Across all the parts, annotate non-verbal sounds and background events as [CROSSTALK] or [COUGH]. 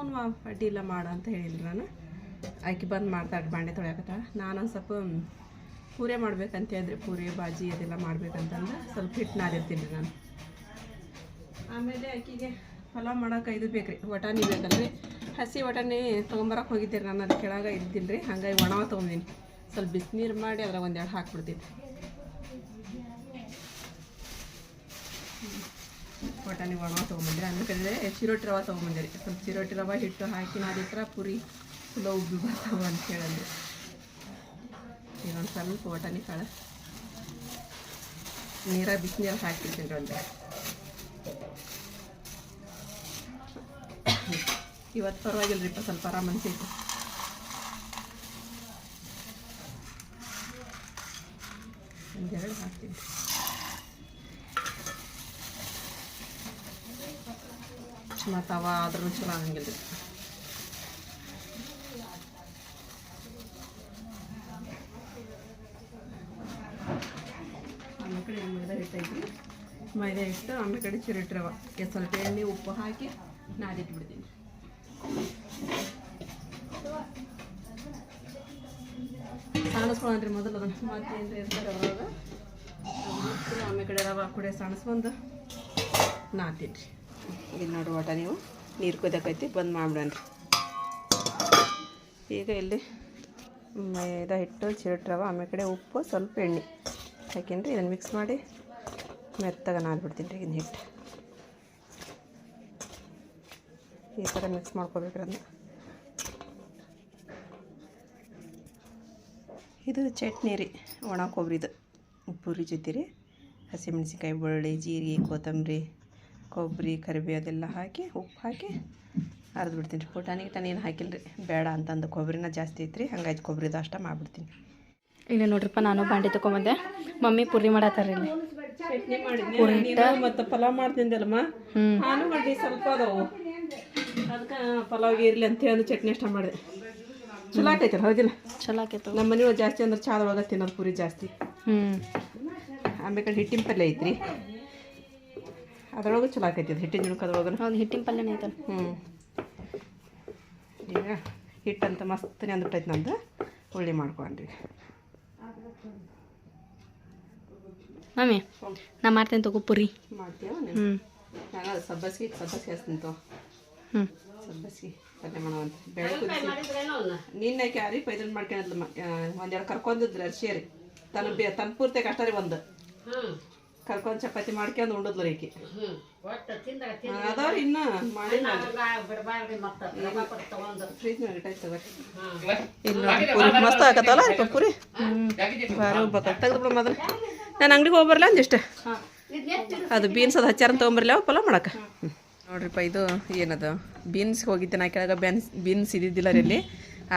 ಅವ್ನು ಅಡ್ಡಿ ಇಲ್ಲ ಮಾಡು ಅಂತ ಹೇಳಿದ್ರು ನಾನು. ಆಕೆ ಬಂದು ಮಾಡ್ತಾಳೆ ಬಾಂಡೆ ತೊಳ್ಯಾಕತ್ತ ನಾನೊಂದು ಸ್ವಲ್ಪ ಪೂರಿ ಮಾಡ್ಬೇಕಂತ ಹೇಳಿದ್ರೆ. ಪೂರಿ, ಬಾಜಿ, ಅದೆಲ್ಲ ಮಾಡ್ಬೇಕಂತಂದ್ರೆ ಸ್ವಲ್ಪ ಹಿಟ್ಟು ನಾದಿರ್ತೀನಿ ನಾನು. ಆಮೇಲೆ ಆಕೆಗೆ ಪಲಾವ್ ಮಾಡೋಕೆ ಇದು ಬೇಕು ರೀ ವಟಾಣಿ ಬೇಕಲ್ರಿ. ಹಸಿ ವಟಾಣಿ ತೊಗೊಂಬರಕ್ಕೆ ಹೋಗಿದ್ದೆ ನಾನು, ಅದು ಕೆಳಗೆ ಇದ್ದಿಲ್ಲ ರೀ. ಹಂಗಾಗಿ ಒಣ ತೊಗೊಂಡಿನಿ ಸ್ವಲ್ಪ ಬಿಸಿನೀರು ಮಾಡಿ ಅದ್ರಾಗ ಒಂದೆರಡು ಹಾಕ್ಬಿಡ್ತೀನಿ. ವಟಾಣಿ ಒಣ ತೊಗೊಂಬಂದಿರಿ. ಆಮೇಲೆ ಕಡೆ ಚಿರೋಟಿ ರವೆ ತೊಗೊಂಬಂದಿರಿ. ಸ್ವಲ್ಪ ಚಿರೋಟಿ ರವೆ ಹಿಟ್ಟು ಹಾಕಿ ನಾದಿಟ್ರೆ ಪುರಿ ಚಲೋ ಉಬ್ಬಿ ಬರ್ತಾವ ಅಂತ ಹೇಳಂದ್ರೆ. ಇನ್ನೊಂದು ಸ್ವಲ್ಪ ವಟಾಣಿ ಕಾಳು. ನೀರ ಬಿಸಿನೀರು ಹಾಕಿರ್ತೀನಿ ಒಂದು. ಇವತ್ತು ಪರವಾಗಿಲ್ಲ ರೀ ಸ್ವಲ್ಪ ಆರಾಮ ಅನ್ಸೈತಿ ಒಂದೆರಡು ಹಾಕ್ತೀನಿ ಅವ ಆದ್ರೂ ಚಲೋ ಆಗಂಗಿಲ್ಲ ರೀ ಕಡೆ ಮೈದಾ ಹಿಟ್ಟೈತಿ ಮೈದಾ ಹಿಟ್ಟು ಆಮೇಲೆ ಕಡೆ ಚಿರಟಿ ರವೆ. ಇದು ಸ್ವಲ್ಪ ಎಣ್ಣೆ, ಉಪ್ಪು ಹಾಕಿ ನಾದಿಟ್ಬಿಡ್ತೀನಿ. ಸಾಣಿಸ್ಕೊಳನ್ರಿ ಮೊದಲು ಅದನ್ನು. ಮತ್ತೆ ಅಂತ ಇರ್ತಾರೆ ಅದನ್ನ ಆಮೇಲೆ ಕಡೆ ರವೆ ಕುಡೆ ಸಾಣಿಸ್ಕೊಂಡು ನಾತೀನಿ ರೀ ಇಲ್ಲಿ ನೋಡಿ ಒಟ ನೀವು. ನೀರು ಕುದಕೈತಿ ಬಂದ್ ರೀ. ಈಗ ಇಲ್ಲಿ ಮೈದಾ ಹಿಟ್ಟು ಚಿರಟ್ ರವೆ, ಆಮೇಲೆ ಕಡೆ ಉಪ್ಪು, ಸ್ವಲ್ಪ ಎಣ್ಣೆ. ಹಾಕಿನ್ರಿ ಇದನ್ನು ಮಿಕ್ಸ್ ಮಾಡಿ ಮೆತ್ತಗ ನಾದ್ಬಿಡ್ತೀನಿ ರೀ ಇದನ್ನ ಹಿಟ್ಟು. ಈ ಥರ ಮಿಕ್ಸ್ ಮಾಡ್ಕೋಬೇಕ್ರಿ ಅದನ್ನ ಇದು ಚಟ್ನಿ ರೀ, ಒಣ ಕೊಬ್ಬರಿದು ಪೂರಿ ಜೊತೆ ರೀ. ಹಸಿಮೆಣ್ಸಿನ್ಕಾಯಿ, ಬೆಳ್ಳುಳ್ಳಿ, ಜೀರಿಗೆ, ಕೊತ್ತಂಬರಿ. ಕೊಬ್ಬರಿ ಕರಿಬೇವು ಅದೆಲ್ಲ ಹಾಕಿ ಉಪ್ಪು ಹಾಕಿ ಅರ್ದು ಬಿಡ್ತೀನಿ. ರೀ ಪುಟಾಣಿ ಗಿಟಾಣಿ ಏನು ಹಾಕಿಲ್ಲ ರೀ ಬೇಡ ಅಂತಂದು. ಕೊಬ್ಬರಿನ ಜಾಸ್ತಿ ಐತ್ರಿ. ಹಂಗಾಯ್ತು ಕೊಬ್ಬರಿದು ಅಷ್ಟ ಮಾಡಿಬಿಡ್ತೀನಿ. ಇಲ್ಲಿ ನೋಡ್ರಿಪ್ಪ ನಾನು ಬಾಂಡಿ ತಗೊಂಬಂದೆ. ಮಮ್ಮಿ ಪುರಿ ಮಾಡತ್ತಾರ ಇಲ್ಲಿ. ಚಟ್ನಿ ಮಾಡಿದ್ನಿ ಮತ್ತು ಪಲಾವ್ ಮಾಡ್ತಿದ್ದಲ್ಲಮ್ಮ ನಾನು ಸ್ವಲ್ಪ ಅದಾವು. ಅದಕ್ಕೆ ಪಲಾವ್ಗೆ ಇರಲಿ ಅಂತ ಹೇಳಿ ಚಟ್ನಿ ಅಷ್ಟ ಮಾಡಿದೆ. ಚಲೋ ಆಕೈತಲ್ಲ ಹೌದಿಲ್ಲ? ಚಲೋ ಆಕೈತು ನಮ್ಮ ಮನೆಯೊಳಗೆ ಜಾಸ್ತಿ ಅಂದ್ರೆ ಚಾದ ಒಳಗೆ ತಿನ್ನೋದು ಪೂರಿ ಜಾಸ್ತಿ. ಹ್ಮ್. ಆಮೇಲೆ ಕಡೆ ಹಿಟ್ಟಿನ ಪಲ್ಯ ಐತ್ರಿ. ಅದ್ರೊಳಗೆ ಚಲೋ ಆಕೈತಿ ಅದು ಹಿಟ್ಟಿನ ಜುಣಕದ್ರೊಳಗೆ ಹೌದು ಹಿಟ್ಟಿನ ಪಲ್ಯನೇ ಐತಲ್ಲ. ಹ್ಞೂ ಈಗ ಹಿಟ್ಟಂತ ಮಸ್ತ್ ನೆಂದ್ಬಿಟ್ಟೈತೆ ನಂದು. ಉಳ್ಳಿ ಮಾಡ್ಕೊಂಡ್ವಿ. ಮಮ್ಮಿ ನಾ ಮಾಡ್ತೇನೆ ತಗೋ ಪುರಿ. ಮಾಡ್ತೀವ ಹ್ಞೂ ನಾನು ಸಬ್ಬಸ್ಗೆ ಸಬ್ಬಸ್ಗೆ ಹಚ್ತೀನಿ ತೋ ಹ್ಞೂ ಸಬ್ಬಸ್ಗೆ ಪಲ್ಯ ಮಾಡೋವಂತ. ಬೆಳೆ ಕುದಿಸಿ. ನಿನ್ನೆ ಕ್ಯಾರಿ ಪೈದನ್ ಮಾಡ್ಕೊಂಡ್ಲಮ್ಮ ಒಂದೆರಡು ಕರ್ಕೊಂಡಿದ್ರು ಅರ್ಶಿಯರಿ. ತನ್ನ ಬೇ ತನ್ನ ಪೂರ್ತಿ ಕಷ್ಟ ರೀ ಒಂದು ಕರ್ಕೊಂಡು ಚಪಾತಿ ಮಾಡ್ಕೊಂಡು ಉಂಡದ್ಲು ರೀ ಅದಾವ್ರಿ ಇನ್ನ ಮಾಡಿಲ್ಲ ಫ್ರಿಜ್ನಾಗ ಇಲ್ಲ ಪೂರಿ ಮಸ್ತ್ ಆಗತ್ತಲ್ಲ ಅಪ್ಪ ಪೂರಿ ಭಾರಿ ಹೋಗ್ಬೇಕು ಮೊದಲು ನಾನು ಅಂಗಡಿಗೆ ಹೋಗ್ಬರಲ್ಲ ಅಂದಿಷ್ಟು? ಅದು ಬೀನ್ಸ್ ಅದು ಹಚ್ಚಾರ ತೊಗೊಂಬರ್ಲಿ ಪಲಾವ್ ಮಾಡಕ್ಕೆ ನೋಡ್ರಿಪ್ಪ ಇದು ಏನದು? ಬೀನ್ಸ್ ಹೋಗಿದ್ದೆ ನಾ ಕೆಳಗೆ ಬೆನ್ಸ್ ಬೀನ್ಸ್ ಇದ್ದಿದ್ದಿಲ್ಲ ರೀ ಇಲ್ಲಿ.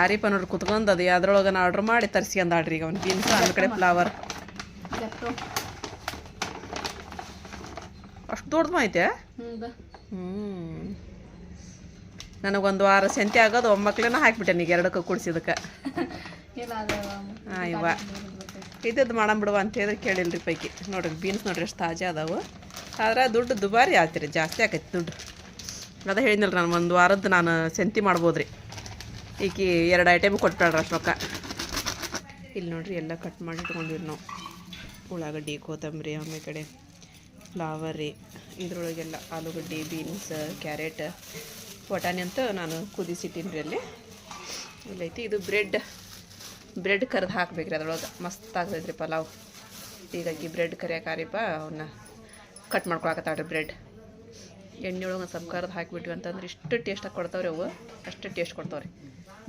ಆರಿಪ ನೋಡ್ರಿ ಕುತ್ಕೊಂಡು ಅದು ಅದ್ರೊಳಗೆ ನಾ ಆರ್ಡ್ರ್ ಮಾಡಿ ತರಿಸ್ಕೊಂಡಾಡ್ರಿ ಈಗ ಅವ್ನು. ಬೀನ್ಸ್ ಒಂದು ಕಡೆ ಫ್ಲವರ್ ಅಷ್ಟು ದೊಡ್ಡದು ಐತೆ ಹ್ಞೂ ನನಗೊಂದು ವಾರ ಸಂತೆ ಆಗೋದು ಒಮ್ಮಕ್ಳನ್ನ ಹಾಕ್ಬಿಟ್ಟೆ ಈಗ ಎರಡಕ್ಕೆ ಕುಡಿಸಿದಕ್ಕೆ. ಹಾಂ ಇವ. ಇದ್ದದ್ದು ಮಾಡೋಣ ಬಿಡುವ ಅಂತ ಹೇಳಿದ್ರೆ ಕೇಳಿಲ್ರಿ ಪೈಕಿ. ನೋಡ್ರಿ ಬೀನ್ಸ್ ನೋಡ್ರಿ ಎಷ್ಟು ತಾಜಾ ಅದಾವು. ಆದ್ರೆ ದುಡ್ಡು ದುಬಾರಿ ಆಯ್ತು ಜಾಸ್ತಿ ಆಕೈತಿ ದುಡ್ಡು. ಅದ ಹೇಳಿದ್ನಲ್ಲ ನಾನು ಒಂದು ವಾರದ್ದು ನಾನು ಸಂತಿ ಮಾಡ್ಬೋದು ರೀ ಈಕಿ ಎರಡು ಐಟಮ್ ಕೊಟ್ಬೇಡ್ರಿ ಅಷ್ಟು ರೊಕ್ಕ. ಇಲ್ಲಿ ನೋಡ್ರಿ ಎಲ್ಲ ಕಟ್ ಮಾಡಿ ಇಟ್ಕೊಂಡಿರಿ ನಾವು. ಉಳ್ಳಾಗಡ್ಡಿ ಕೊತ್ತಂಬರಿ ಆಮೇಲೆ ಕಡೆ ಫ್ಲವರ್ ರೀ ಇದ್ರೊಳಗೆಲ್ಲ ಆಲೂಗಡ್ಡೆ ಬೀನ್ಸ್ ಕ್ಯಾರೆಟ್ ಬಟಾಣಿ ಅಂತ ನಾನು ಕುದಿಸಿಟ್ಟಿನಿ ರೀ ಅಲ್ಲಿ ಇಲ್ಲೈತಿ ಇದು ಬ್ರೆಡ್ ಬ್ರೆಡ್ ಕರ್ದು ಹಾಕ್ಬೇಕ್ರಿ ಅದ್ರೊಳಗೆ. ಮಸ್ತ್ ಆಗ್ತೈತೆ ರೀ ಪಲಾವ್. ಹೀಗಾಗಿ ಬ್ರೆಡ್ ಕರಿಯಾಕಾರಿಪ ಅವನ್ನ ಕಟ್ ಮಾಡ್ಕೊಳಕತ್ತಾಳ್ರಿ ಬ್ರೆಡ್ ಎಣ್ಣೆ ಒಳಗೆ ಸ್ವಲ್ಪ ಕರ್ದು ಹಾಕಿಬಿಟ್ವಿ ಅಂತಂದ್ರೆ ಇಷ್ಟು ಟೇಸ್ಟಾಗಿ ಕೊಡ್ತಾವ್ರಿ ಅವು ಅಷ್ಟು ಟೇಸ್ಟ್ ಕೊಡ್ತಾವ್ರಿ.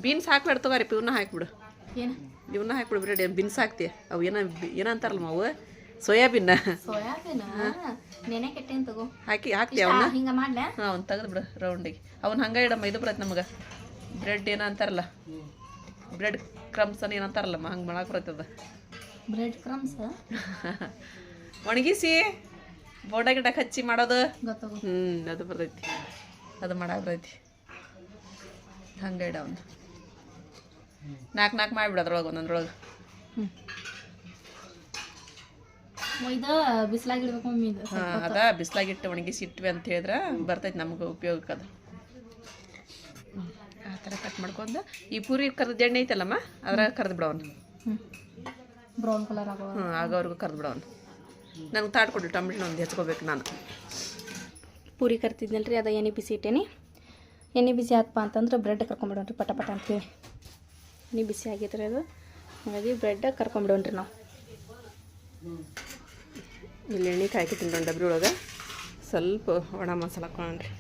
ಬೀನ್ಸ್ ಹಾಕ್ಬೇಡ ತಗೋರಿ ಇವನ್ನ ಹಾಕಿಬಿಡು. ಏನು? ಇವನ್ನ ಹಾಕ್ಬಿಡು ಬ್ರೆಡ್ ಬೀನ್ಸ್ ಹಾಕ್ತಿ? ಅವು ಏನ ಏನಂತಾರಲ್ಲ ಅವು ಸೋಯಾಬೀನ್? ಸೋಯಾಬೀನ್? ತಗೋ. ಹಾಕಿ ಹಾಕ್ತಿ ಅವನ್ನ? ಹಿಂಗ ಮಾಡ್ಲಾ. ಹಾಂ ಅವ್ನು ತೆಗೆದು ಬಿಡು ರೌಂಡಿಗೆ ಅವ್ನು ಹಂಗ ಇಡಮ್ಮ ಇದು ಬರತ್ತೆ ನಮಗ. ಬ್ರೆಡ್ ಏನೋ ಅಂತಾರಲ್ಲ? ಬ್ರೆಡ್ ಕ್ರಮ್ಸ್ ಅನ್ನ ಏನಂತಾರಲ್ಲಮ್ಮ ಹಂಗೆ ಮಾಡಕ್ಕೆ ಬರ್ತದ ಬ್ರೆಡ್ ಕ್ರಮ್ಸ್ [LAUGHS] ಒಣಗಿಸಿ ಬೋಡ ಗಿಡಕ್ಕೆ ಹಚ್ಚಿ ಮಾಡೋದು. ಹ್ಮ್ ಹ್ಞೂ ಅದು ಬರ್ತೈತಿ. ಅದು ಮಾಡಕ್ಕೆ ಬರ್ತೈತಿ. ಹಂಗೆ ಇಡ ಒಂದು ನಾಲ್ಕು ನಾಲ್ಕು ಮಾಡಿಬಿಡು ಅದ್ರೊಳಗೆ ಒಂದೊಂದ್ರೊಳಗೆ ಹ್ಞೂ ಇದು ಬಿಸಿಲಾಗಿಡ್ಬೇಕು ಮಮ್ಮಿ ಇದು. ಹಾಂ ಅದ ಬಿಸ್ಲಾಗಿಟ್ಟು ಒಣಗಿಸಿ ಇಟ್ವಿ ಅಂತ ಹೇಳಿದ್ರೆ ಬರ್ತೈತಿ ನಮ್ಗೆ ಉಪಯೋಗಕ್ಕೆ ಅದು. ಮಾಡ್ಕೊಂಡು ಈ ಪೂರಿ ಕರ್ದು ಎಣ್ಣೆ ಐತಲ್ಲಮ್ಮ ಅದ್ರಾಗ ಕರ್ದು ಬಿಡವನ್ ಬ್ರೌನ್ ಕಲರ್ ಆಗೋ ಹ್ಞೂ ಆಗೋವರೆಗೂ ಕರ್ದು ಬಿಡವನ್ ನಂಗೆ ತಾಟ್ ಕೊಡಿ ಟೊಮೆಟೊ ಒಂದು ಹೆಚ್ಕೋಬೇಕು ನಾನು. ಪೂರಿ ಕರ್ತಿದ್ನಲ್ಲ ರೀ ಅದು ಎಣ್ಣೆ ಬಿಸಿ ಇಟ್ಟೇನಿ. ಎಣ್ಣೆ ಬಿಸಿ ಆತಪ್ಪ ಅಂತಂದ್ರೆ ಬ್ರೆಡ್ ಕರ್ಕೊಂಬಿಡೋಣ್ರಿ ಪಟ ಪಟ ಅಂತೇಳಿ. ಎಣ್ಣೆ ಬಿಸಿ ಆಗಿದ್ರೆ ಅದು. ಹಾಗಾಗಿ ಬ್ರೆಡ್ ಕರ್ಕೊಂಬಿಡೋಣ್ರಿ ನಾವು. ಇಲ್ಲಿ ಎಣ್ಣೆ ಕಾಯ್ಕಿಟ್ಟಿನಿ ಒಂದು ಡಬ್ರಿ ಒಳಗೆ ಸ್ವಲ್ಪ ಒಣ ಮಸಾಲ ಹಾಕೊಂಡ್ರಿ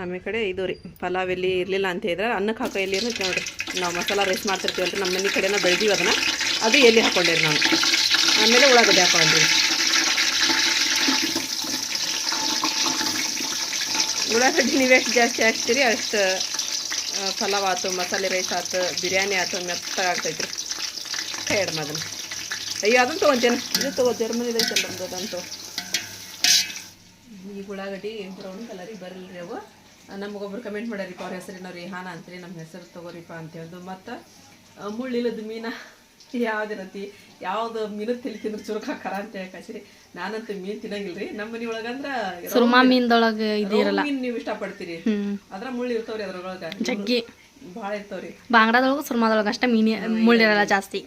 ಆಮೇಲೆ ಕಡೆ ಇದು ರೀ, ಪಲಾವ್ ಎಲ್ಲಿ ಇರಲಿಲ್ಲ ಅಂತ ಹೇಳಿದ್ರೆ ಅನ್ನಕ್ಕೆ ಹಾಕೋ ಎಲ್ಲಿ ಇರುತ್ತೆ ನೋಡಿರಿ. ನಾವು ಮಸಾಲ ರೈಸ್ ಮಾಡ್ತಿರ್ತೀವಲ್ರಿ ನಮ್ಮ ಮನೆ ಕಡೆನ ಬೆಳ್ದೀವಿ ಅದನ್ನು. ಅದು ಎಲ್ಲಿ ಹಾಕೊಂಡಿರಿ ನಾನು ಆಮೇಲೆ ಉಳ್ಳಾಗಡ್ಡೆ ಹಾಕೊಂಡ್ರಿ ಉಳ್ಳಾಗಡ್ಡೆ ನೀವು ಎಷ್ಟು ಜಾಸ್ತಿ ಹಾಕ್ತೀರಿ ಅಷ್ಟು ಪಲಾವ್ ಆಯ್ತು ಮಸಾಲೆ ರೈಸ್ ಆಯ್ತು ಬಿರಿಯಾನಿ ಆಯ್ತು ಮೆತ್ತಗಾಗ್ತೈತೆ ರೀ ಕೈ ಇಡಮ್ಮ ಅದನ್ನು. ಅಯ್ಯೋ ಅದನ್ನು ತೊಗೊಂತೇನೆ ಇದು ತಗೋ ಜರ್ಮನಿ ಐತಲ್ಲ ನಮ್ದು ಅದಂತೂ ಈ ಉಳ್ಳಾಗಡ್ಡಿ ಬ್ರೌನ್ ಕಲರಿಗೆ ಬರಲ್ರಿ ಅವು. ನಮಗೊಬ್ರು ಕಮೆಂಟ್ ಮಾಡ್ಯಾರಿಪ್ಪ ಅವ್ರ ಹೆಸರಿನ ರಿಹಾನ ಅಂತೀರಿ ನಮ್ಮ ಹೆಸರು ತೊಗೋರಿಪ್ಪ ಅಂತ ಹೇಳ್ದು. ಮತ್ತು ಮುಳ್ಳಿಲ್ಲದ ಮೀನ ಯಾವ್ದಿರತಿ? ಯಾವ್ದು ಮೀನು ತಿಳಿ ತಿಂದ್ರೆ ಚುರುಕ್ ಹಾಕಾರ ಅಂತ ಹೇಳಿ ನಾನಂತೂ ನಾನಂತೂ ಮೀನ್ ತಿನ್ನಂಗಿಲ್ರಿ. ನಮ್ಮ ಮನಿ ಒಳಗಂದ್ರ ಸುರ್ಮಾ ಮೀನ್ದೊಳಗ ಇದು ರೌ ಮೀನ್ ನೀವು ಇಷ್ಟಪಡ್ತೀರಿ. ಅದ್ರ ಮುಳ್ಳಿ ಇರ್ತಾವ್ರಿ ಅದ್ರೊಳಗ. ಜಗ್ಗಿ. ಭಾಳ ಇರ್ತಾವ್ರಿ. ಬಾಂಗ್ಡಾದೊಳಗ ಸುರ್ಮಾದೊಳಗ ಅಷ್ಟೇ ಮೀನ್ ಮುಳ್ಳಿರಲ್ಲ ಜಾಸ್ತಿ.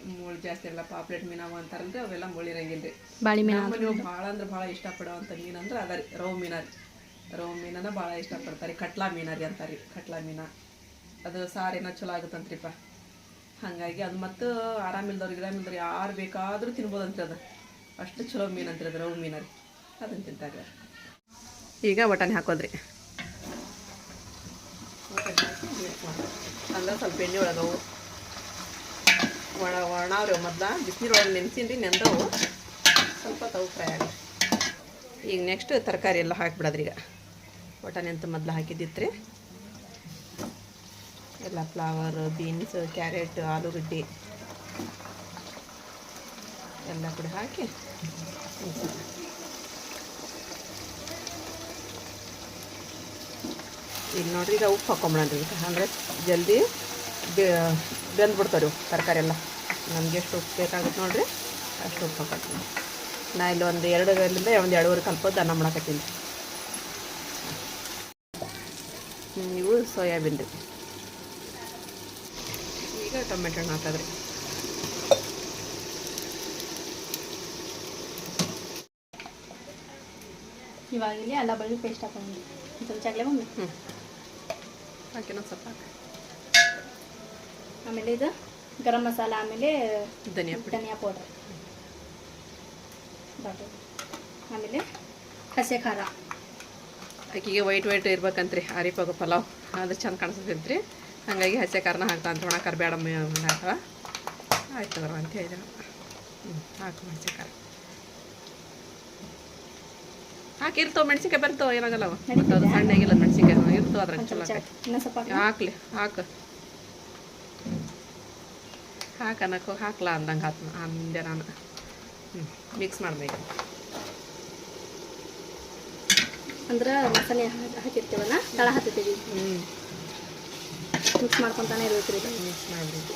ಜಾಸ್ತಿ ಇರಲ್ಲ ಪಾಪ್ಲೆಟ್ ಮೀನಾವು ಅಂತಾರಲ್ರಿ ಅವೆಲ್ಲ ಮುಳ್ಳು ಇರಂಗಿಲ್ರಿ ಬಾಳಿ ಮೀನು ನೀವು ಭಾಳ ಅಂದ್ರೆ ಭಾಳ ಇಷ್ಟಪಡುವಂಥ ಮೀನು ಅಂದ್ರೆ ಅದ ರೀ ರವ್ ಮೀನ ರೀ. ರವ್ ಮೀನನ್ನ ಭಾಳ ಇಷ್ಟಪಡ್ತಾರೆ ಕಟ್ಲಾ ಮೀನ ರೀ ಅಂತಾರೆ ಕಟ್ಲಾ ಮೀನ. ಅದು ಸಾರೇನ ಚಲೋ ಆಗುತ್ತಂತ್ರಿಪ್ಪ. ಹಾಗಾಗಿ ಅದು ಮತ್ತು ಆರಾಮಿಲ್ದವ್ರು ಗಿರಾಮಿಲ್ದವ್ರು ಯಾರು ಬೇಕಾದರೂ ತಿನ್ಬೋದಂತ್ರಿ ಅದು. ಅಷ್ಟು ಚಲೋ ಮೀನು ಅಂತ್ರಿ ಅದು ರವ್ ಮೀನ ರೀ. ಅದನ್ನು ತಿಂತಾರೆ ಈಗ ಬಟಾಣಿ ಹಾಕೋದ್ರಿ. ಅಂದ್ರೆ ಸ್ವಲ್ಪ ಎಣ್ಣೆ ಒಳಗವು ಒಣ ಒಣವ್ರಿ ಮೊದ್ಲ. ಬಿಸಿನೀರೊಳಗೆ ನೆನ್ಸಿನಿ ರೀ ನೆಂದವು. ಸ್ವಲ್ಪ ತವು ಫ್ರೈ ಆಗಿ ಈಗ ನೆಕ್ಸ್ಟ್ ತರಕಾರಿ ಎಲ್ಲ ಹಾಕಿಬಿಡೋದ್ರಿ ಈಗ. ಬಟಾಣಿ ಅಂತ ಮೊದ್ಲು ಹಾಕಿದ್ದಿತ್ತು ರೀ ಎಲ್ಲ ಫ್ಲವರ್ ಬೀನ್ಸ್ ಕ್ಯಾರೆಟ್ ಆಲೂಗಡ್ಡೆ. ಎಲ್ಲ ಕೂಡ ಹಾಕಿ ಈಗ ನೋಡ್ರಿ, ಈಗ ಉಪ್ಪು ಹಾಕೊಂಬಿಡೋಣ ರೀ ಅಂದರೆ ಜಲ್ದಿ ಬೆಂದ್ಬಿಡ್ತಾವೆ ತರಕಾರಿ ಎಲ್ಲ ನಮ್ಗೆ ಎಷ್ಟು ಉಪ್ಪು ಬೇಕಾಗುತ್ತೆ ನೋಡಿರಿ ಅಷ್ಟು ಉಪ್ಪು ಹಾಕತ್ತೀನಿ. ನಾ ಇಲ್ಲಿ ಒಂದು ಎರಡರಿಂದ ಒಂದು ಎರಡೂವರೆ ಕಲ್ಪ ಅನ್ನ ಮಾಡಕತ್ತೀನಿ. ಇವು ಸೋಯಾಬೀನ್ ರೀ. ಈಗ ಟೊಮೆಟೊ ಹಣ್ಣು ಹಾಕಿದ್ರಿ ಇವಾಗ ಇಲ್ಲಿ ಅಲ್ಲ ಬಳ್ಳಿ ಪೇಸ್ಟ್ ಹಾಕೊಂಡು ಸ್ವಲ್ಪ ಚಾಕ್ಲೆ ಬಂದು ಹ್ಞೂ ಹಾಕಿನ ಸ್ವಲ್ಪ ಹಾಕಿ. ಆಮೇಲೆ ಇದು ಗರಂ ಮಸಾಲ ಆಮೇಲೆ ಧನಿಯಾ ಧನಿಯಾ ಪೌಡರ್. ಆಮೇಲೆ ಹಸೆ ಖಾರ. ಅಕ್ಕಿಗೆ ವೈಟ್ ವೈಟ್ ಇರ್ಬೇಕಂತ್ರಿ ಆರಿಪಾಗ ಪಲಾವ್. ಅದು ಚಂದ ಕಾಣಿಸ್ತೈತ್ರಿ ಹಾಗಾಗಿ ಹಸಿ ಖಾರನ ಹಾಕ್ತಾ ಅಂತ ಒಣ ಖಾರ ಬೇಡ ಹಾಕವ ಆಯ್ತು ಬರೋ ಅಂತ ಹೇಳಿದ್ರು. ಹ್ಞೂ ಹಾಕು ಹಸಿ ಖಾರ. ಹಾಕಿರ್ತಾವ ಮೆಣಸಿನ್ಕಾಯಿ ಬರ್ತಾವ ಏನಾಗಲ್ಲ ಸಣ್ಣ ಆಗಿಲ್ಲ ಅದು ಮೆಣಸಿನ್ಕಾಯಿ ಇರ್ತಾವ ಅದ್ರಾಗ ಚಲೋ ಇನ್ನೂ ಸ್ವಲ್ಪ ಹಾಕ್ಲಿ ಹಾಕು. ಹಾಕನಕ್ಕೋ ಹಾಕ್ಲಾ ಅಂದಂಗೆ ಆತು ಅಂದೆ ನಾನು ಹ್ಞೂ ಮಿಕ್ಸ್ ಮಾಡಬೇಕು. ಅಂದ್ರೆ ಮಸಾಲೆ ಹಾಕಿರ್ತೇವಲ್ಲ ತಳ ಹಾಕ್ತಿದ್ದೀವಿ ಹ್ಞೂ ಮಿಕ್ಸ್ ಮಾಡ್ಕೊತಾನೆ ಇರ್ಬೇಕು ರೀ ಮಿಕ್ಸ್ ಮಾಡಬೇಕು.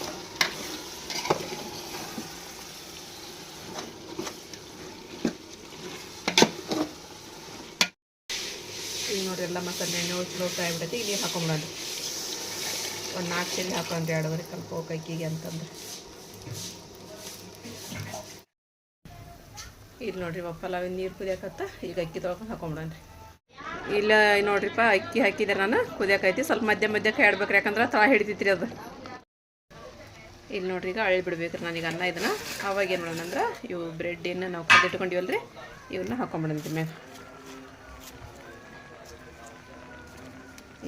ಈಗ ನೋಡ್ರಿ ಎಲ್ಲ ಮಸಾಲೆ ಎಣ್ಣೆ ಚಲೋ ಫ್ರೈ ಆಗ್ಬಿಡೈತಿ ಈಗ ಹಾಕೊಂಬಿಡೋದು. ಹಾಕೊಂಬಿಡೋಣ ಒಂದು ನಾಲ್ಕು ಕೆಜಿ ಹಾಕೊಂಡು ಎರಡುವರೆ ಕಲ್ಪ ಕೈಕಿಗೆ ಅಂತಂದ್ರೆ. ಇಲ್ಲಿ ನೋಡ್ರಿ ಪಲಾವಿನ ನೀರು ಕುದಿಯಾಕತ್ತ. ಈಗ ಅಕ್ಕಿ ತೊಳ್ಕೊಂಡು ಹಾಕೊಂಬಿಡೋಣ್ರಿ. ಇಲ್ಲ ನೋಡ್ರಿಪ್ಪ, ಅಕ್ಕಿ ಹಾಕಿದೆ ನಾನು. ಕುದಿಯಾಕೈತಿ. ಸ್ವಲ್ಪ ಮಧ್ಯ ಮಧ್ಯ ಕೈ ಆಡ್ಬೇಕ್ರಿ ಯಾಕಂದ್ರೆ ತಳ ಹಿಡಿತೈತ್ರಿ ಅದು. ಇಲ್ಲಿ ನೋಡ್ರಿ, ಈಗ ಅಳಿ ಬಿಡ್ಬೇಕ್ರಿ ನಾನೀಗ ಅನ್ನ ಇದನ್ನ. ಅವಾಗ ಏನು ಮಾಡೋಣ ಅಂದ್ರೆ, ಇವು ಬ್ರೆಡ್ಡನ್ನ ನಾವು ಕದ್ದಿಟ್ಕೊಂಡಿವಲ್ರಿ ಇವನ್ನ ಹಾಕೊಂಬಿಡಂತ್ರಿ ಮ್ಯಾಗ.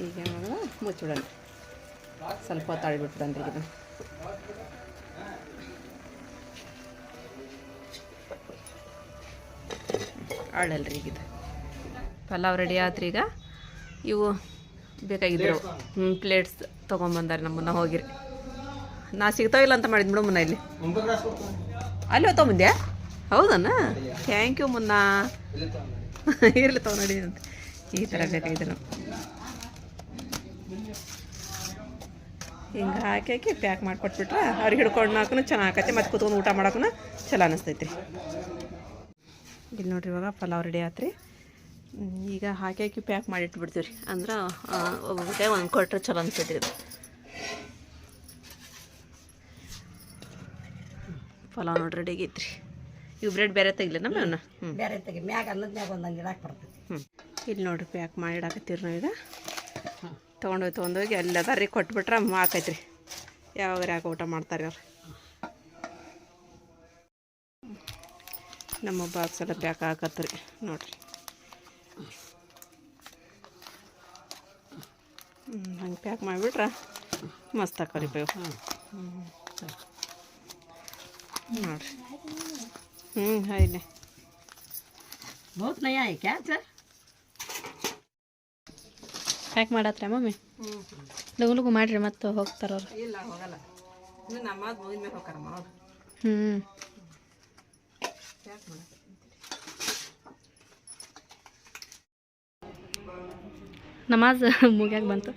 ಈಗ ಏನು ಮಾಡೋಣ ಮುಚ್ಚಿಬಿಡೋಣ ಸ್ವಲ್ಪ ಹೊತ್ತು ಅಳಿಬಿಟ್ಬಿಡಂತ್ರಿ ಇದನ್ನ ಅಳಲ್ರಿ ಈಗ ಪಲಾವ್ ರೆಡಿ ಆತ್ರಿ ಈಗ. ಇವು ಬೇಕಾಗಿದ್ರು. ಪ್ಲೇಟ್ಸ್ ತೊಗೊಂಬಂದಾರೆ ನಮ್ಮನ್ನ ಹೋಗಿರಿ. ನಾ ಸಿಗ್ತಾವಿಲ್ಲ ಅಂತ ಮಾಡಿದ್ ಬಿಡು ಮುನ್ನ ಇಲ್ಲಿ. ಅಲ್ಲಿ ತೊಗೊಂಬಂದ್ಯಾ? ಹೌದನ? ಥ್ಯಾಂಕ್ ಯು ಮುನ್ನ. ಇರ್ಲಿ ತೊಗೊಂಡಿ ಅಂತ. ಈ ಥರ ಬೇಕಾಗಿದ್ರು. ಹಿಂಗೆ ಹಾಕಿ ಹಾಕಿ ಪ್ಯಾಕ್ ಮಾಡಿಕೊಟ್ಬಿಟ್ರೆ ಅವ್ರಿಗೆ ಹಿಡ್ಕೊಂಡು ಹಾಕೂ ಚೆನ್ನಾಗಿ ಆಕೈತಿ ಮತ್ತು ಕುತ್ಕೊಂಡು ಊಟ ಮಾಡೋಕ್ಕೂ ಚಲೋ ರೀ ಇಲ್ಲಿ ನೋಡ್ರಿ ಇವಾಗ ಪಲಾವ್ ರೆಡಿ ಆತ್ರಿ. ಈಗ ಹಾಕಿ ಹಾಕಿ ಪ್ಯಾಕ್ ಮಾಡಿಟ್ಬಿಡ್ತೀವಿ ರೀ ಅಂದ್ರೆ ಒಬ್ಬೊಬ್ಬರಿಗೆ ಒಂದು ಕೊಟ್ರೆ ಚಲೋ ಅನ್ಸೈತ್ರಿ ಇದು. ಪಲಾವ್ ನೋಡಿ ರೆಡಿ ಆಗೈತ್ರಿ. ಇವು ಬ್ರೆಡ್ ಬೇರೆ ತೆಗಿಲ್ಲ ನಮ್ಮ ಇವನ್ನ ಹ್ಞೂ ಬೇರೆ ತೆಗಿ. ಮ್ಯಾಗ ಅಲ್ಲದ ಮ್ಯಾಗ ಒಂದು ಹ್ಞೂ ಇಲ್ಲಿ ನೋಡ್ರಿ ಪ್ಯಾಕ್ ಮಾಡಿ ಇಡಾಕತ್ತೀರಿ ನಾವು ಈಗ. ತೊಗೊಂಡೋಗಿ ತೊಗೊಂಡೋಗಿ ಎಲ್ಲದಾರ ರೀ ಕೊಟ್ಬಿಟ್ರೆ ಮಾಕೈತ್ರಿ ಯಾವಾಗ ಯಾಕೆ ಊಟ ಮಾಡ್ತಾರೆ ಅವ್ರು. ನಮ್ಮ ಬಾಕ್ಸ್ ಎಲ್ಲ ಪ್ಯಾಕ್ ಹಾಕತ್ರಿ ನೋಡ್ರಿ. ಹ್ಞೂ ಹಂಗೆ ಪ್ಯಾಕ್ ಮಾಡಿಬಿಟ್ರೆ ಮಸ್ತ್ ಹಾಕೋರಿ ಬೇವು ನೋಡ್ರಿ ಹ್ಞೂ ಹಾಯ್ಲೆ ಬಹುತ್ ನಯ ಐ ಕ್ಯಾ ಸರ್ ಪ್ಯಾಕ್ ಮಾಡತ್ರ ಮಮ್ಮಿ? ಲಗು ಲಗು ಮಾಡಿರಿ ಮತ್ತೆ ಹೋಗ್ತಾರ ಅವ್ರು. ಇಲ್ಲ ಹೋಗಲ್ಲ. ಹೋಗ್ತಾರಮ್ಮ ಅವ್ರು. ಹ್ಞೂ ನಮಾಜ್ ಮುಗಿಯಾಗ ಬಂತು.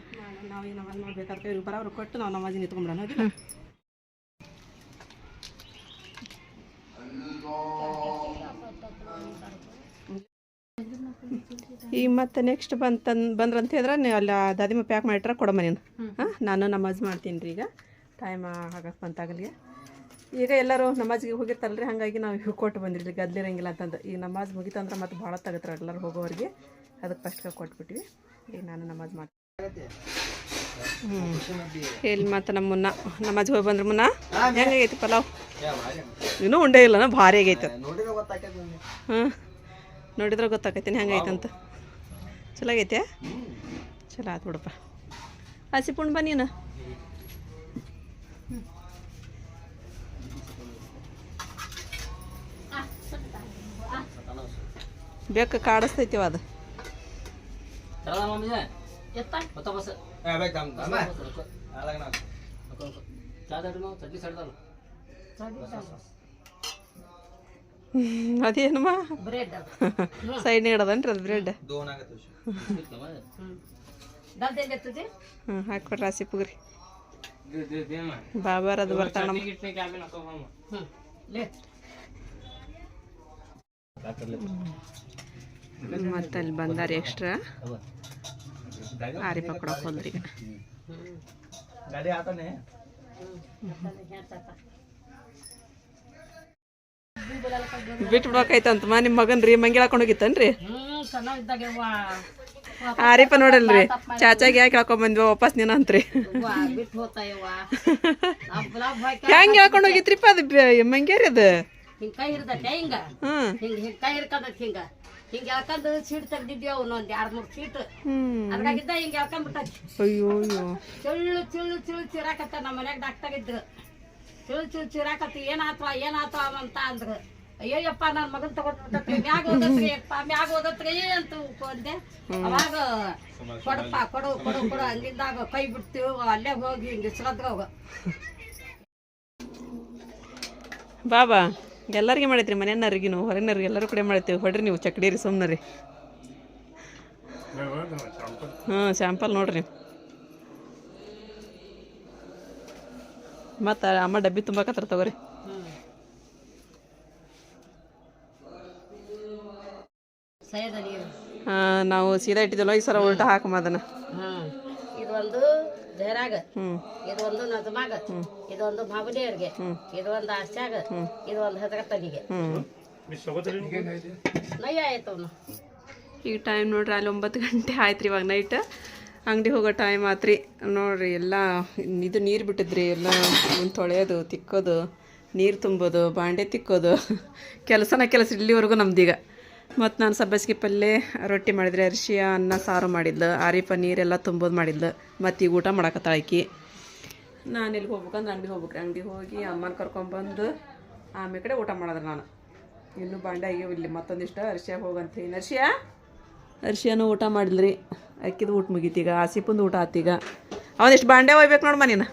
ನಾವು ಈಗ ನಮಾಜ್ ಮಾಡ್ಬೇಕಾದ್ರೆ ಇವ್ರು ಬರೋರು ಕೊಟ್ಟು ನಾವು ನಮಾಜ್ ನಿಂತ್ಕೊಂಡ್ಬಿಡೋಣ ಈಗ ಮತ್ತೆ ನೆಕ್ಸ್ಟ್ ಬಂತಂದು ಬಂದ್ರಂತ ಹೇಳಿದ್ರೆ ಅಲ್ಲ ಅಲ್ಲಿ ದಾದಿಮ ಪ್ಯಾಕ್ ಮಾಡಿಟ್ರೆ ಕೊಡಮ್ಮ ನೀನು ಹಾಂ ನಾನು ನಮಾಜ್ ಮಾಡ್ತೀನಿ ರೀ ಈಗ. ಟೈಮ್ ಆಗಕ್ಕೆ ಬಂತಾಗಲಿಗೆ ಈಗ ಎಲ್ಲರೂ ನಮಾಜ್ಗೆ ಹೋಗಿರ್ತಾರಲ್ರಿ ಹಾಗಾಗಿ ನಾವು ಇವು ಕೊಟ್ಟು ಬಂದಿರಲಿ ಗದ್ಲಿರಂಗಿಲ್ಲ ಅಂತಂದು. ಈಗ ನಮಾಜ್ ಮುಗಿತಂದ್ರೆ ಮತ್ತೆ ಭಾಳ ತಗತ್ತಾರೆ ಎಲ್ಲರೂ ಹೋಗೋರಿಗೆ ಅದಕ್ಕೆ ಫಸ್ಟ್ಗೆ ಕೊಟ್ಬಿಟ್ವಿ. ಈಗ ನಾನು ನಮಾಜ್ ಮಾಡ್ತೀನಿ ಇಲ್ಲಿ ಮತ್ತೆ ನಮ್ಮ ಮುನ್ನ? ನಮಾಜ್ ಹೋಗಿ ಬಂದ್ರೆ ಮುನ್ನ? ಹೆಂಗಾಗೈತಿ ಪಲಾವ್? ಇನ್ನೂ ಉಂಡೆ ಇಲ್ಲ ಭಾರಿ ಆಗೈತೆ. ಹಾಂ ನೋಡಿದ್ರೆ ಗೊತ್ತಾಕೈತೀನಿ ಹೆಂಗೈತಂತ? ಚಲೋ ಆಗೈತೆ? ಚಲೋ ಆಯ್ತು ಬಿಡಪ್ಪ. ಹಸಿಪುಣ್ ಬಾ ಬೆಕ್ಕ ಕಾಡಿಸ್ತೈತಿವ ಅದು. ಅದೇನಮ್ಮ ಸೈಡ್ ಇಡದನ್ರಿ ಅದು ಬ್ರೆಡ್. ಹ್ಞೂ ಹಾಕ್ಬಿಟ್ರೆ ಹಸಿ ಪುಗ್ರಿ. ಬಾಬಾರ್ ಅದು ಬರ್ತಾಳ ನಮ್ಮ ಹ್ಞೂ ಲೇ ಮತ್ತೆ ಅಲ್ಲಿ ಬಂದಾರ ಎಕ್ಸ್ಟ್ರಾ ಆರಿ ಪಕ್ಕೊಡಕ್ಕೆ ಹೋದ್ರಿ ಬಿಟ್ಟು ಬಿಡ್ಬೇಕೈತಂತಮ್ಮ ನಿಮ್ಮ ಮಗನ್ ರೀ ಮಂಗಿ ಹಾಕೊಂಡು ಹೋಗಿತ್ತನ್ರಿ? ಹ್ಞೂ ಸಣ್ಣ ಇದ್ದಾಗ ವಾ ಆರಿಪ ನೋಡಲ್ರಿ ಚಾಚಾಗಿ ಯಾಕೆ ಹಾಕೊಂಡ್ ಬಂದ್ವಿ ವಾಪಸ್ ನೀನ ಅಂತ್ರಿ? ಹೆಂಗ್ ಹೇಳ್ಕೊಂಡು ಹೋಗಿತ್ರಿಪ್ಪ ಅದು ಮಂಗ್ಯಾರಿ ಅದು? ಹಿಂಗೆ ಕೈ ಹಿಡ್ದಟ್ಟೆ ಹಿಂಗ? ಹಿಂಗ ಹಿಂಗೆ ಕೈ ಹಿಡ್ಕೊಂಡೈತಿ ಹಿಂಗ? ಹಿಂಗೆ ಎಳ್ಕೊಂಡು ಸೀಟ್ ತೆಗ್ದಿದ್ವಿ ಅವ್ನು ಎರಡ್ ಮೂರು ಸೀಟ್? ಅದ್ರಾಗಿದ್ದ ಹಿಂಗೆ ಎಳ್ಕೊಂಡ್ಬಿಟ್ಟೈತಿ ಅಯ್ಯೋ ಅಯ್ಯೋ. ಚಿಳ್ಳು ಚಿಳ್ಳು ಚಿಳ್ಳು ಚಿರಾಕತ್ತ ನಮ್ಮ ಮನ್ಯಾಗ ಡಾಕ್ಟರ್ ಇದ್ರು ಚುಳ್ಳು ಚುಳ್ಳು ಚಿರಾಕತ್ತ ಏನಾತ್ವ ಏನಾತ್ವ ಅಂತ ಅಂದ್ರು. ಅಯ್ಯಯ್ಯಪ್ಪ ನನ್ನ ಮಗನ್ ತಗೊಂಡ್ಬಿಟ್ಟತ್ರಿ ಮ್ಯಾಗ ಓದತ್ರಿ ಅಪ್ಪ ಮ್ಯಾಗ ಓದತ್ರಿ ಅಂತ ಅಂದೆ ಅವಾಗ ಕೊಡಪ್ಪ ಕೊಡು ಕೊಡು ಕೊಡು ಹಂಗಿದ್ದಾಗ ಕೈ ಬಿಡ್ತೀವಿ ಅಲ್ಲೇ ಹೋಗಿ ಹಿಂಗ ಹೋಗ. ಬಾಬಾ. ಎಲ್ಲರಿಗೆ ಮಾಡೈತ್ರಿ ಮನೆಯವ್ರಿಗಿನು ಹೊರಗಿನವ್ರಿಗೆ ಎಲ್ಲರೂ ಕೂಡ ಮಾಡ್ತೀವಿ ಹೊಡ್ರಿ ನೀವು ಚಕ್ಡೀರಿ ಸುಮ್ಮನೆ ರೀ ಹಾಂ ಸ್ಯಾಂಪಲ್ ನೋಡ್ರಿ ನೀವು. ಮತ್ತು ಅಮ್ಮ ಡಬ್ಬಿ ತುಂಬಕತ್ತಾರ ತಗೋರಿ. ಹಾಂ ನಾವು ಸೀದಾ ಇಟ್ಟಿದ್ದಲ್ಲ ಈ ಸರ ಉಲ್ಟಾ ಹಾಕಮ್ಮ ಅದನ್ನು. ಜಯರಾಗ. ಹ್ಞೂ ಇದೊಂದು ನಜಮಾಗ. ಇದೊಂದು ಮಾಬುಲಿಯರ್ಗೆ ಇದೊಂದು ಆಸ್ಯಾಗ. ಇದೊಂದು ಹದಗತ್ತನಿಗೆ ಹ್ಞೂ ನಯ್ಯ ಆಯ್ತು ಅವನು. ಈಗ ಟೈಮ್ ನೋಡ್ರಿ ಅಲ್ಲಿ ಒಂಬತ್ತು ಗಂಟೆ ಆಯ್ತು ರೀ ಇವಾಗ ನೈಟ್ ಅಂಗಡಿ ಹೋಗೋ ಟೈಮ್ ಆತ್ರಿ. ನೋಡ್ರಿ ಎಲ್ಲ ಇದು ನೀರು ಬಿಟ್ಟಿದ್ರಿ ಎಲ್ಲ ಮುಂದೆ ತೊಳೆಯೋದು ತಿಕ್ಕೋದು ನೀರು ತುಂಬೋದು ಬಾಂಡೆ ತಿಕ್ಕೋದು. [LAUGHS] ಕೆಲಸನ ಕೆಲಸ ಇಲ್ಲಿವರೆಗೂ ನಮ್ದೀಗ. ಮತ್ತು ನಾನು ಸಬ್ಬಸಿಗೆ ಪಲ್ಯ ರೊಟ್ಟಿ ಮಾಡಿದ್ರೆ ಅರಿಶಿಯ, ಅನ್ನ, ಸಾರು ಮಾಡಿದ್ಲು. ಆರಿಪ ನೀರೆಲ್ಲ ತುಂಬೋದು ಮಾಡಿದ್ಲು. ಮತ್ತು ಈಗ ಊಟ ಆಕಿ. ನಾನು ಎಲ್ಲಿಗೆ ಹೋಗ್ಬೇಕಂದ್ರೆ ಅಂಗಡಿ ಹೋಗ್ಬೇಕ್ರಿ ಅಂಗಡಿಗೆ ಹೋಗಿ ಅಮ್ಮನ ಕರ್ಕೊಂಬಂದು ಆಮೇಲೆ ಕಡೆ ಊಟ ಮಾಡಿದ್ರೆ ನಾನು. ಇನ್ನೂ ಬಾಂಡೆ ಆಗ್ಯಾವ ಇಲ್ಲಿ. ಮತ್ತೊಂದಿಷ್ಟು ಅರ್ಶಿಯಾಗ ಹೋಗಂತ ಅರಿಶಿಯ? ಅರಿಶಿಯಾನು ಊಟ ಮಾಡಿದ್ರಿ ಅಕ್ಕಿದ ಊಟ ಮುಗೀತೀಗ ಆಸಿಪಂದು ಊಟ ಆತೀಗ ಅವನಿಷ್ಟು ಬಾಂಡೆ ಒಯ್ಬೇಕು ನೋಡಮ್ಮ ನೀನು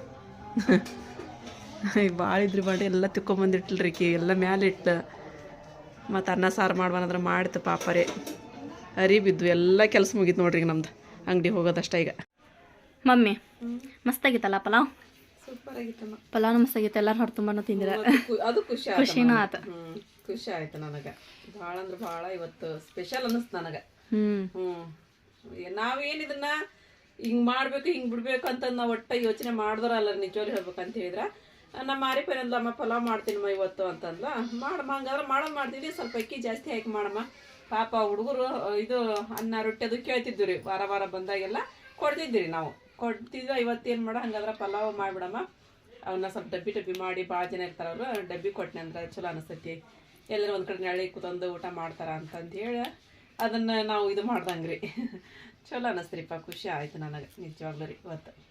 [LAUGHS] ಭಾಳ ಇದ್ರಿ ಬಾಂಡೆ. ಎಲ್ಲ ತಿಕ್ಕೊಂಬಂದಿಟ್ಲ್ರಿ ಅಕ್ಕಿ ಎಲ್ಲ ಮ್ಯಾಲೆ ಇಟ್ಟು ಮತ್ತು ಅನ್ನ ಸಾರು ಮಾಡ್ಬಾನಂದ್ರೆ ಮಾಡಿತು ಪಾಪರೇ. ಅರಿ ಬಿದ್ದು ಎಲ್ಲ ಕೆಲಸ ಮುಗೀತು ನೋಡ್ರಿ ಈಗ ನಮ್ದು. ಅಂಗಡಿ ಹೋಗೋದಷ್ಟೇ ಈಗ. ಮಮ್ಮಿ ಮಸ್ತಾಗಿತ್ತಲ್ಲ ಪಲಾವ್? ಸೂಪರ್ ಆಗಿತ್ತಮ್ಮ. ಪಲಾವ್ ಮಸ್ತಾಗಿತ್ತು ಎಲ್ಲರೂ ಹೊರ ತುಂಬಾನು ತಿಂದಿರ? ಅದು ಖುಷಿ ಖುಷಿನೂ ಆತ. ಖುಷಿ ಆಯ್ತು ನನಗೆ. ಭಾಳ ಅಂದ್ರೆ ಭಾಳ ಇವತ್ತು ಸ್ಪೆಷಲ್ ಅನ್ನಿಸ್ತು ನನಗೆ. ಹ್ಞೂ ಹ್ಞೂ ನಾವೇನು ಇದನ್ನ ಹಿಂಗೆ ಮಾಡಬೇಕು ಹಿಂಗೆ ಬಿಡ್ಬೇಕು ಅಂತ ನಾವು ಒಟ್ಟ ಯೋಚನೆ ಮಾಡಿದ್ರಲ್ಲ ನಿಜವಾಗ್ಲೂ ಹೇಳ್ಬೇಕಂತ ಹೇಳಿದ್ರೆ. ನಮ್ಮ ಅಮ್ಮ ಪಲಾವ್ ಮಾಡ್ತೀನಮ್ಮ ಇವತ್ತು ಅಂತಂದ್ಲ. ಮಾಡಮ್ಮ, ಹಂಗಾದ್ರೆ ಮಾಡೋದು ಮಾಡ್ತಿದ್ವಿ ಸ್ವಲ್ಪ ಅಕ್ಕಿ ಜಾಸ್ತಿ ಹಾಕಿ ಮಾಡಮ್ಮ. ಪಾಪ ಹುಡುಗರು ಇದು ಅನ್ನ ರೊಟ್ಟಿ ಅದು ಕೇಳ್ತಿದ್ವಿ ರೀ, ವಾರ ವಾರ ಬಂದಾಗೆಲ್ಲ. ಕೊಡ್ತಿದ್ವಿ ನಾವು. ಕೊಡ್ತಿದ್ವಿ ಇವತ್ತೇನು ಮಾಡೋ, ಹಂಗಾದ್ರೆ ಪಲಾವ್ ಮಾಡಿಬಿಡಮ್ಮ. ಅವನ್ನ ಸ್ವಲ್ಪ ಡಬ್ಬಿ ಡಬ್ಬಿ ಮಾಡಿ ಭಾಳ ಜನ ಇರ್ತಾರೆ ಡಬ್ಬಿ ಕೊಟ್ಟನೆ ಅಂದ್ರೆ ಚಲೋ ಅನಿಸ್ತೈತಿ. ಎಲ್ಲರೂ ಒಂದು ಕಡೆ ನೆಳಿ ಕುತಂದು ಊಟ ಮಾಡ್ತಾರ ಅಂತಂದು ಹೇಳಿ, ಅದನ್ನು ನಾವು ಇದು ಮಾಡ್ದಂಗೆ ರೀ [LAUGHS] ಚಲೋ ಅನಿಸ್ತೀರಿಪ್ಪ, ಖುಷಿ ಆಯ್ತು ನನಗೆ, ನಿಜವಾಗ್ಲೂ ರೀ, ಇವತ್ತು.